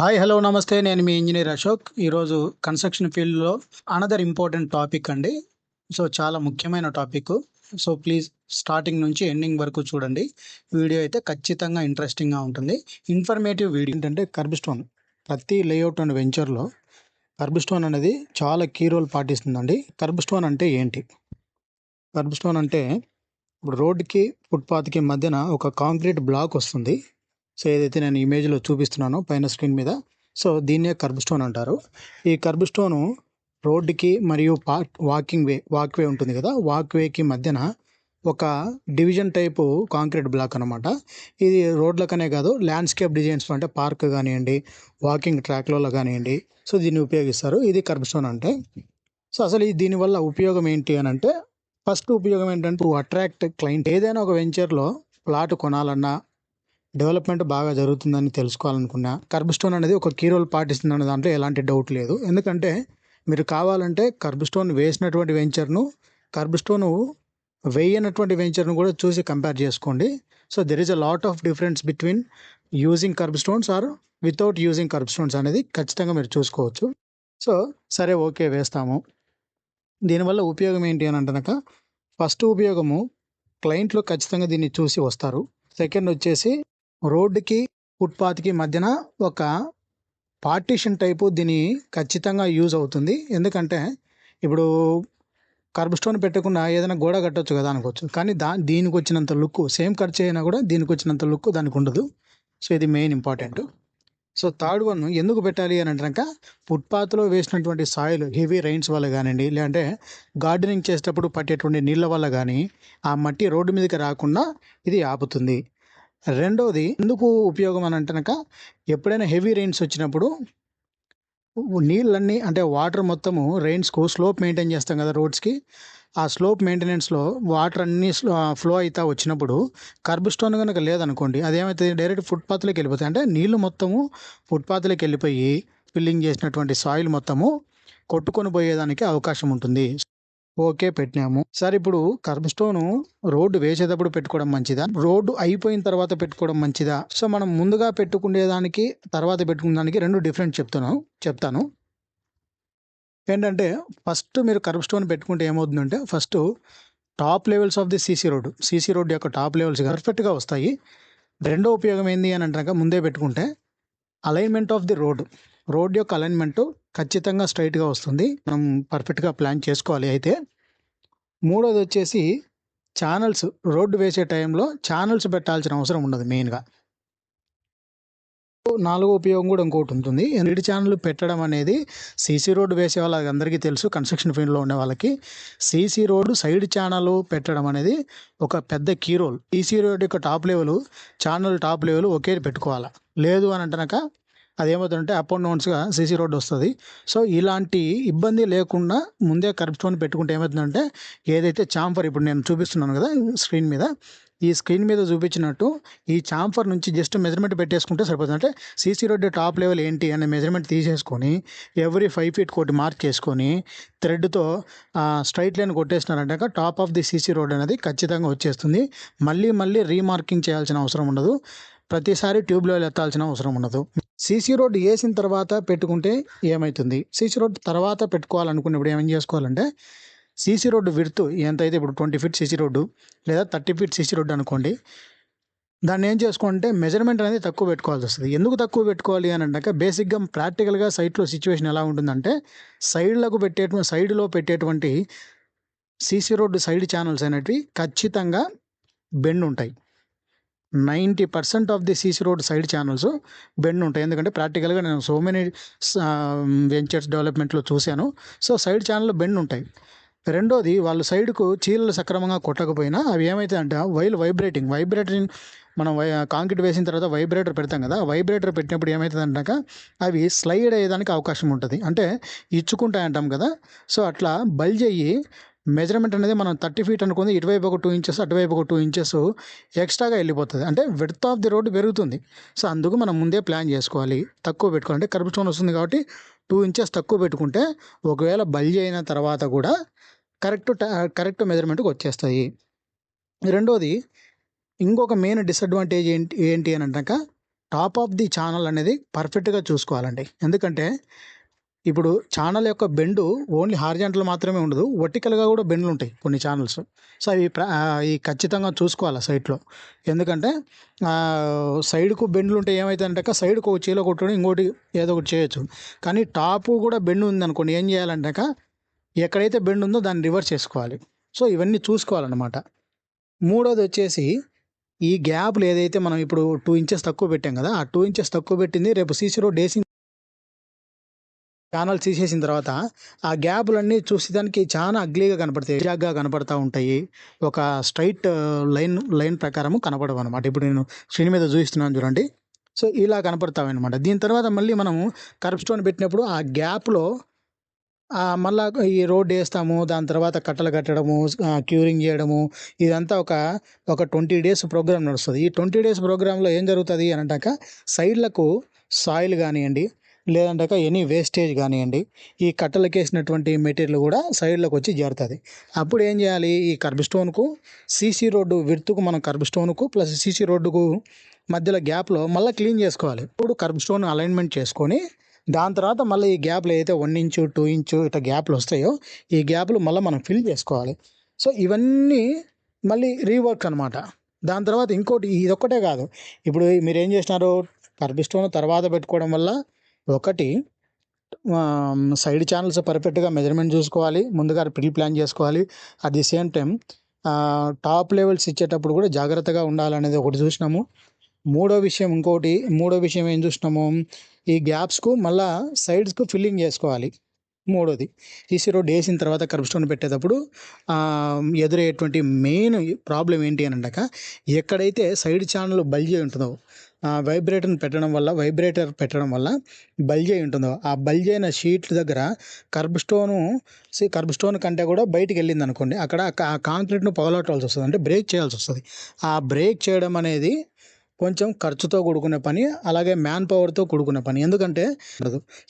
Hi hello నమస్తే. నేను మీ engineer Ashok. ఈరోజు కన్స్ట్రక్షన్ ఫీల్డ్లో అనదర్ ఇంపార్టెంట్ టాపిక్ అండి. సో చాలా ముఖ్యమైన టాపిక్ సో ప్లీజ్ స్టార్టింగ్ నుంచి ఎండింగ్ వరకు చూడండి. వీడియో అయితే ఖచ్చితంగా ఇంట్రెస్టింగ్గా ఉంటుంది. ఇన్ఫర్మేటివ్ వీడియో ఏంటంటే కర్బిస్టోన్ ప్రతి లేఅవుట్ అండ్ వెంచర్లో కర్బిస్టోన్ అనేది చాలా కీ రోల్ పాటిస్తుందండి. కర్బిస్టోన్ అంటే ఏంటి? కర్బిస్టోన్ అంటే ఇప్పుడు రోడ్డుకి ఫుట్పాత్కి మధ్యన ఒక కాంక్రీట్ బ్లాక్ వస్తుంది. సో ఏదైతే నేను ఇమేజ్లో చూపిస్తున్నానో పైన స్క్రీన్ మీద సో దీన్నే కర్బ్ స్టోన్ అంటారు. ఈ కర్బ్ స్టోను రోడ్డుకి మరియు park walking way walk way ఉంటుంది కదా వాక్ వేకి మధ్యన ఒక డివిజన్ టైపు కాంక్రీట్ బ్లాక్ అనమాట ఇది రోడ్లకనే కాదు ల్యాండ్స్కేప్ డిజైన్స్ అంటే పార్క్ కానివ్వండి వాకింగ్ ట్రాక్లలో కానివ్వండి సో దీన్ని ఉపయోగిస్తారు. ఇది కర్బ్ స్టోన్ అంటే. సో అసలు ఈ దీనివల్ల ఉపయోగం ఏంటి అని అంటే ఫస్ట్ ఉపయోగం ఏంటంటే అట్రాక్ట్ క్లయింట్ ఏదైనా ఒక వెంచర్లో ప్లాట్ కొనాలన్నా డెవలప్మెంట్ బాగా జరుగుతుందని తెలుసుకోవాలనుకున్నా కర్బ్ స్టోన్ అనేది ఒక కీ రోల్ పాటిస్తుంది దాంట్లో ఎలాంటి డౌట్ లేదు. ఎందుకంటే మీరు కావాలంటే కర్బ్ స్టోన్ వేసినటువంటి వెంచర్ను కర్బ్ స్టోన్ వేయనటువంటి వెంచర్ను కూడా చూసి కంపేర్ చేసుకోండి. So there is a lot of difference between using kerb stones or without using kerb stones అనేది ఖచ్చితంగా మీరు చూసుకోవచ్చు. సో సరే ఓకే వేస్తాము. దీనివల్ల ఉపయోగం ఏంటి అని అంటనక ఫస్ట్ ఉపయోగము క్లయింట్లు ఖచ్చితంగా దీన్ని చూసి వస్తారు. సెకండ్ వచ్చేసి రోడ్డుకి ఫుట్పాత్కి మధ్యన ఒక పార్టీషన్ టైపు దీని ఖచ్చితంగా యూజ్ అవుతుంది. ఎందుకంటే ఇప్పుడు కర్బ్ స్టోన్ పెట్టకుండా ఏదైనా గోడ కట్టొచ్చు కదా అనుకోవచ్చు. కానీ దా దీనికి వచ్చినంత లుక్ సేమ్ ఖర్చు అయినా కూడా దీనికి వచ్చినంత లుక్ దానికి ఉండదు. సో ఇది main important. So third one ఎందుకు పెట్టాలి అని అంటాక ఫుట్పాత్లో వేసినటువంటి సాయిల్ హెవీ రైన్స్ వల్ల కానివ్వండి లేదంటే గార్డెనింగ్ చేసేటప్పుడు పట్టేటువంటి నీళ్ళ వల్ల కానీ ఆ మట్టి రోడ్డు మీదకి రాకుండా ఇది ఆపుతుంది. రెండవది ఎందుకు ఉపయోగం అని అంటనక ఎప్పుడైనా హెవీ రెయిన్స్ వచ్చినప్పుడు నీళ్ళన్నీ అంటే వాటర్ మొత్తము రెయిన్స్కు స్లోప్ మెయింటైన్ చేస్తాం కదా రోడ్స్కి ఆ స్లోప్ మెయింటెనెన్స్లో వాటర్ అన్నీ ఫ్లో అవుతా వచ్చినప్పుడు కర్బ్ స్టోన్ కనుక లేదనుకోండి అదేమైతే డైరెక్ట్ ఫుట్పాత్లోకి వెళ్ళిపోతాయి. అంటే నీళ్ళు మొత్తము ఫుట్పాత్లోకి వెళ్ళిపోయి ఫిల్లింగ్ చేసినటువంటి సాయిల్ మొత్తము కొట్టుకొని పోయేదానికి అవకాశం ఉంటుంది. ఓకే పెట్టినాము. సార్ ఇప్పుడు కర్బ్ స్టోన్ రోడ్డు వేసేటప్పుడు పెట్టుకోవడం మంచిదా? రోడ్డు అయిపోయిన తర్వాత పెట్టుకోవడం మంచిదా? సో మనం ముందుగా పెట్టుకునేదానికి తర్వాత పెట్టుకునే దానికి రెండు డిఫరెంట్ చెప్తాను చెప్తాను. ఏంటంటే ఫస్ట్ మీరు కర్బ్ స్టోన్ పెట్టుకుంటే ఏమవుతుందంటే first top levels of the CC road. CC road యొక్క టాప్ లెవెల్స్ పర్ఫెక్ట్గా వస్తాయి. రెండో ఉపయోగం ఏంది అని అంటాక ముందే పెట్టుకుంటే alignment of the road road యొక్క అలైన్మెంట్ ఖచ్చితంగా స్ట్రైట్గా వస్తుంది. మనం పర్ఫెక్ట్గా ప్లాన్ చేసుకోవాలి అయితే. మూడోది వచ్చేసి ఛానల్స్ రోడ్డు వేసే టైంలో ఛానల్స్ పెట్టాల్సిన అవసరం ఉండదు మెయిన్గా. నాలుగో ఉపయోగం కూడా ఇంకోటి ఉంటుంది. ఎన్నిటి ఛానల్ పెట్టడం అనేది సీసీ రోడ్డు వేసే వాళ్ళకి అందరికీ తెలుసు కన్స్ట్రక్షన్ ఫీల్డ్లో ఉండే వాళ్ళకి. సీసీ రోడ్డు సైడ్ ఛానల్ పెట్టడం అనేది ఒక పెద్ద కీ రోల్. సీసీ రోడ్ యొక్క top level channel top level ఒకే పెట్టుకోవాలా? లేదు అని అంటనక అదేమవుతుందంటే అప్ అండ్ డౌన్స్గా సీసీ రోడ్డు వస్తుంది. సో ఇలాంటి ఇబ్బంది లేకుండా ముందే కర్బ్ పెట్టుకుంటే ఏమవుతుందంటే ఏదైతే చాంఫర్ ఇప్పుడు నేను చూపిస్తున్నాను కదా స్క్రీన్ మీద ఈ స్క్రీన్ మీద చూపించినట్టు ఈ చాంఫర్ నుంచి జస్ట్ మెజర్మెంట్ పెట్టేసుకుంటే సరిపోతుంది. అంటే సీసీ రోడ్డు టాప్ లెవెల్ ఏంటి అనే మెజర్మెంట్ తీసేసుకొని ఎవ్రీ ఫైవ్ ఫీట్ కోటి మార్క్ చేసుకొని థ్రెడ్తో straight line కొట్టేసినారంటే top of the CC road అనేది ఖచ్చితంగా వచ్చేస్తుంది. మళ్ళీ మళ్ళీ రీమార్కింగ్ చేయాల్సిన అవసరం ఉండదు. ప్రతిసారి ట్యూబ్లో ఎత్తాల్సిన అవసరం ఉండదు. సీసీ రోడ్ వేసిన తర్వాత పెట్టుకుంటే ఏమవుతుంది సీసీ రోడ్ తర్వాత పెట్టుకోవాలనుకున్నప్పుడు ఏమేం చేసుకోవాలంటే సీసీ రోడ్డు విడుతు ఎంత అయితే ఇప్పుడు ట్వంటీ ఫీట్ సీసీ రోడ్డు లేదా థర్టీ ఫీట్ సీసీ రోడ్డు అనుకోండి దాన్ని ఏం చేసుకుంటే మెజర్మెంట్ అనేది తక్కువ పెట్టుకోవాల్సి వస్తుంది. ఎందుకు తక్కువ పెట్టుకోవాలి అని అంటే బేసిక్గా ప్రాక్టికల్గా సైట్లో సిచ్యువేషన్ ఎలా ఉంటుందంటే సైడ్లకు పెట్టేటువంటి సైడ్లో పెట్టేటువంటి సీసీ రోడ్డు సైడ్ ఛానల్స్ అనేటివి ఖచ్చితంగా బెండ్ ఉంటాయి. Ninety percent of the CC road side channels bend ఉంటాయి ఎందుకంటే ప్రాక్టికల్గా నేను సో మెనీ వెంచర్స్ డెవలప్మెంట్లో చూశాను. సో సైడ్ ఛానల్ బెండ్ ఉంటాయి రెండోది వాళ్ళు సైడ్కు చీలలు సక్రమంగా కొట్టకపోయినా అవి ఏమవుతాయంటే వైల్ వైబ్రేటింగ్. వైబ్రేటింగ్ మనం వై కాంక్రీట్ వేసిన తర్వాత వైబ్రేటర్ పెడతాం కదా వైబ్రేటర్ పెట్టినప్పుడు ఏమవుతుందంటాక అవి స్లైడ్ అయ్యేదానికి అవకాశం ఉంటుంది. అంటే ఇచ్చుకుంటాయి అంటాం కదా సో అట్లా బల్జ్ అయ్యి మెజర్మెంట్ అనేది మనం థర్టీ ఫీట్ అనుకుంది ఇటువైపు ఒక టూ ఇంచెస్ అటువైపు ఒక టూ ఇంచెస్ ఎక్స్ట్రాగా వెళ్ళిపోతుంది. అంటే విడ్త్ ఆఫ్ ది రోడ్ పెరుగుతుంది. సో అందుకు మనం ముందే ప్లాన్ చేసుకోవాలి. తక్కువ పెట్టుకోవాలి. అంటే కర్బ్ స్టోన్ వస్తుంది కాబట్టి టూ ఇంచెస్ తక్కువ పెట్టుకుంటే ఒకవేళ బల్జీ అయిన తర్వాత కూడా కరెక్ట్ కరెక్ట్ మెజర్మెంట్కి వచ్చేస్తాయి. రెండోది ఇంకొక మెయిన్ డిసడ్వాంటేజ్ ఏంటి ఏంటి అని అంటాక టాప్ ఆఫ్ ది ఛానల్ అనేది పర్ఫెక్ట్గా చూసుకోవాలండి. ఎందుకంటే ఇప్పుడు ఛానల్ యొక్క బెండు ఓన్లీ హార్జెంటల్ మాత్రమే ఉండదు. వర్టికల్గా కూడా బెండ్లు ఉంటాయి కొన్ని ఛానల్స్ సో అవి ఈ ఖచ్చితంగా చూసుకోవాలి సైట్లో ఎందుకంటే సైడ్కు బెండ్లు ఉంటే ఏమవుతుందంటే సైడ్కు ఒక చీల కొట్టడం ఇంకోటి ఏదో ఒకటి చేయొచ్చు. కానీ టాపు కూడా బెండ్ ఉంది అనుకోండి ఏం చేయాలంటే ఎక్కడైతే బెండ్ ఉందో దాన్ని రివర్స్ చేసుకోవాలి. సో ఇవన్నీ చూసుకోవాలన్నమాట. మూడోది వచ్చేసి ఈ గ్యాప్లు ఏదైతే మనం ఇప్పుడు టూ ఇంచెస్ తక్కువ పెట్టాం కదా ఆ టూ ఇంచెస్ తక్కువ పెట్టింది రేపు సీసీ రోడ్ వేసిన ప్యానల్ తీసేసిన తర్వాత ఆ గ్యాపులన్నీ చూసేదానికి చాలా అగ్లీగా కనపడతాయి. జాగ్గా కనపడతా ఉంటాయి. ఒక స్ట్రైట్ లైన్ లైన్ ప్రకారము కనపడవు అనమాట ఇప్పుడు నేను స్క్రీన్ మీద చూపిస్తున్నాను చూడండి. సో ఇలా కనపడతావు అనమాట దీని తర్వాత మళ్ళీ మనము కర్బ్ స్టోన్ పెట్టినప్పుడు ఆ గ్యాప్లో మళ్ళా ఈ రోడ్ వేస్తాము. దాని తర్వాత కట్టలు కట్టడము క్యూరింగ్ చేయడము. ఇదంతా ఒక ఒక ట్వంటీ డేస్ ప్రోగ్రామ్ నడుస్తుంది. ఈ ట్వంటీ డేస్ ప్రోగ్రాంలో ఏం జరుగుతుంది అని అంటాక సైడ్లకు సాయిల్ కానివ్వండి లేదంటాక ఎనీ వేస్టేజ్ కానివ్వండి ఈ కట్టలకు వేసినటువంటి మెటీరియల్ కూడా సైడ్లోకి వచ్చి చేరుతుంది అప్పుడు ఏం చేయాలి ఈ కర్బ్ స్టోన్కు సీసీ రోడ్డు విడుతుకు మనం కర్బ్ స్టోన్కు ప్లస్ సీసీ రోడ్డుకు మధ్యలో గ్యాప్లో మళ్ళీ క్లీన్ చేసుకోవాలి. ఇప్పుడు కర్బ్ స్టోన్ అలైన్మెంట్ చేసుకొని దాని తర్వాత మళ్ళీ ఈ గ్యాప్లు ఏదైతే వన్ ఇంచు టూ ఇంచు ఇట్లా గ్యాప్లు వస్తాయో ఈ గ్యాప్లు మళ్ళీ మనం ఫిల్ చేసుకోవాలి. సో ఇవన్నీ మళ్ళీ రీవర్క్ అనమాట దాని తర్వాత ఇంకోటి ఇదొక్కటే కాదు. ఇప్పుడు మీరు ఏం చేసినారు కర్బ్ స్టోన్ తర్వాత పెట్టుకోవడం వల్ల ఒకటి సైడ్ ఛానల్స్ పర్ఫెక్ట్గా మెజర్మెంట్ చూసుకోవాలి ముందుగా ప్రీ ప్లాన్ చేసుకోవాలి. At the same time top levels ఇచ్చేటప్పుడు కూడా జాగ్రత్తగా ఉండాలనేది ఒకటి చూసినాము. మూడో విషయం ఇంకోటి మూడో విషయం ఏం చూసినాము? ఈ గ్యాప్స్కు మళ్ళా సైడ్స్కు ఫిల్లింగ్ చేసుకోవాలి. మూడోది. సీసీ రోడ్ వేసిన తర్వాత కర్బ్ స్టోన్ పెట్టేటప్పుడు ఎదురయ్యేటువంటి మెయిన్ ప్రాబ్లం ఏంటి అని అంటాక ఎక్కడైతే సైడ్ ఛానల్ బల్జీ ఉంటుందో వైబ్రేటర్ని పెట్టడం వల్ల వైబ్రేటర్ పెట్టడం వల్ల బల్జీ అయి ఉంటుందో ఆ బల్జీ అయిన షీట్ల దగ్గర కర్బ్ స్టోను కర్బ్ స్టోన్ కంటే కూడా బయటికి వెళ్ళింది అనుకోండి అక్కడ ఆ కాంక్రీట్ను పగలొట్టాల్సి వస్తుంది అంటే బ్రేక్ చేయాల్సి వస్తుంది. ఆ బ్రేక్ చేయడం అనేది కొంచెం ఖర్చుతో కూడుకునే పని అలాగే మ్యాన్ పవర్తో కూడుకునే పని. ఎందుకంటే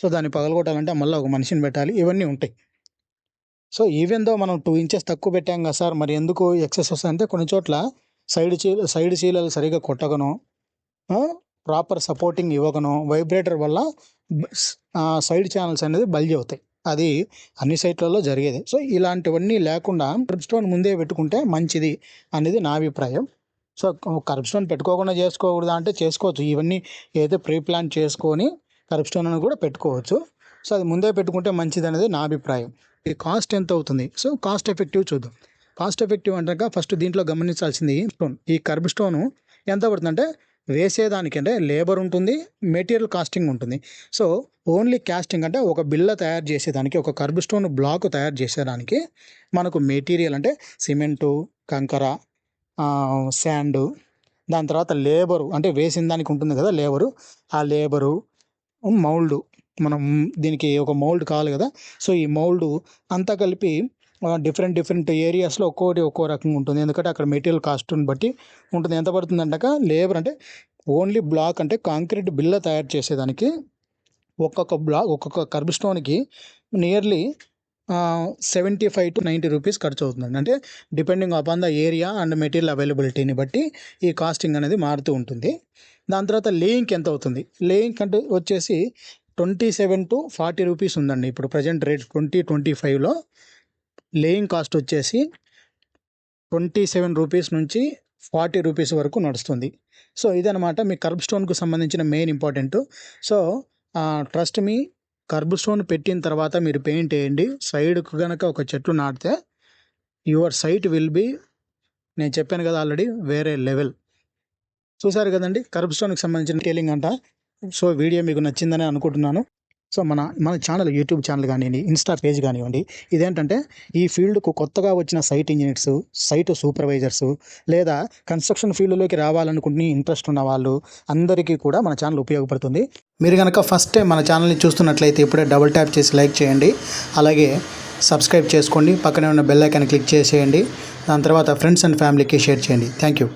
సో దాన్ని పగలగొట్టాలంటే మళ్ళీ ఒక మనిషిని పెట్టాలి. ఇవన్నీ ఉంటాయి. సో ఈవెన్ దో మనం టూ ఇంచెస్ తక్కువ పెట్టాం కదా సార్ మరి ఎందుకు ఎక్సెస్ వస్తుంది అంటే కొన్ని చోట్ల సైడ్ చీ సైడ్ చీలలు సరిగా కొట్టకనో ప్రాపర్ సపోర్టింగ్ ఇవ్వగను. వైబ్రేటర్ వల్ల సైడ్ ఛానల్స్ అనేది బల్జ్ అవుతాయి. అది అన్ని సైట్లలో జరిగేది. సో ఇలాంటివన్నీ లేకుండా కర్బ్ స్టోన్ ముందే పెట్టుకుంటే మంచిది అనేది నా అభిప్రాయం. సో కరప్షన్ స్టోన్ పెట్టుకోకుండా చేసుకోకూడదా అంటే చేసుకోవచ్చు. ఇవన్నీ ఏదైతే ప్రీ ప్లాన్ చేసుకొని కరప్షన్ అని కూడా పెట్టుకోవచ్చు. సో అది ముందే పెట్టుకుంటే మంచిది అనేది నా అభిప్రాయం. ఈ కాస్ట్ ఎంత అవుతుంది? సో కాస్ట్ ఎఫెక్టివ్ చూద్దాం. కాస్ట్ ఎఫెక్టివ్ అంటాక ఫస్ట్ దీంట్లో గమనించాల్సింది స్టోన్. ఈ కర్బ్ స్టోను ఎంత పడుతుందంటే వేసేదానికి అంటే లేబర్ ఉంటుంది మెటీరియల్ కాస్టింగ్ ఉంటుంది. సో ఓన్లీ కాస్టింగ్ అంటే ఒక బిల్ల తయారు చేసేదానికి ఒక కర్బ్ స్టోన్ బ్లాక్ తయారు చేసేదానికి మనకు మెటీరియల్ అంటే సిమెంటు కంకర శాండు దాని తర్వాత లేబరు అంటే వేసిన దానికి ఉంటుంది కదా లేబరు ఆ లేబరు మౌల్డ్ మనం దీనికి ఒక మౌల్డ్ కావాలి కదా. సో ఈ మౌల్డ్ అంతా కలిపి డిఫరెంట్ డిఫరెంట్ ఏరియాస్లో ఒక్కోటి ఒక్కో రకంగా ఉంటుంది. ఎందుకంటే అక్కడ మెటీరియల్ కాస్ట్ని బట్టి ఉంటుంది. ఎంత పడుతుంది అంటాక లేబర్ అంటే ఓన్లీ బ్లాక్ అంటే కాంక్రీట్ బిల్ల తయారు చేసేదానికి ఒక్కొక్క బ్లాక్ ఒక్కొక్క kerb స్టోన్కి nearly seventy five to ninety rupees ఖర్చు అవుతుందండి అంటే depending upon the area and material అవైలబిలిటీని బట్టి ఈ కాస్టింగ్ అనేది మారుతూ ఉంటుంది. దాని తర్వాత లేయింగ్ ఎంత అవుతుంది లేయింగ్ అంటే వచ్చేసి twenty seven to forty rupees ఉందండి. ఇప్పుడు ప్రజెంట్ రేట్ ట్వంటీ ట్వంటీ ఫైవ్లో లేయింగ్ కాస్ట్ వచ్చేసి ట్వంటీ సెవెన్ రూపీస్ నుంచి ఫార్టీ రూపీస్ వరకు నడుస్తుంది. సో ఇదనమాట మీ కర్బ్ స్టోన్కు సంబంధించిన మెయిన్ ఇంపార్టెంట్ సో ట్రస్ట్ మీ కర్బ్ స్టోన్ పెట్టిన తర్వాత మీరు పెయింట్ వేయండి. సైడ్కు కనుక ఒక చెట్టు నాటితే యువర్ సైట్ విల్ బి నేను చెప్పాను కదా ఆల్రెడీ వేరే లెవెల్. చూసారు కదండి? కర్బ్ స్టోన్కి సంబంధించిన టీలింగ్ అంట. సో వీడియో మీకు నచ్చిందని అనుకుంటున్నాను. సో మన మన ఛానల్ యూట్యూబ్ ఛానల్ కానివ్వండి ఇన్స్టా పేజ్ కానివ్వండి ఇదేంటంటే ఈ ఫీల్డ్కు కొత్తగా వచ్చిన సైట్ ఇంజనీర్స్ సైట్ సూపర్వైజర్స్ లేదా కన్స్ట్రక్షన్ ఫీల్డ్లోకి రావాలనుకుంటుని ఇంట్రెస్ట్ ఉన్న వాళ్ళు అందరికీ కూడా మన ఛానల్ ఉపయోగపడుతుంది. మీరు కనుక ఫస్ట్ టైం మన ఛానల్ని చూస్తున్నట్లయితే ఇప్పుడే డబుల్ ట్యాప్ చేసి లైక్ చేయండి. అలాగే సబ్స్క్రైబ్ చేసుకోండి. పక్కనే ఉన్న బెల్ ఐకాన్ క్లిక్ చేసేయండి. దాని తర్వాత ఫ్రెండ్స్ అండ్ ఫ్యామిలీకి షేర్ చేయండి. Thank you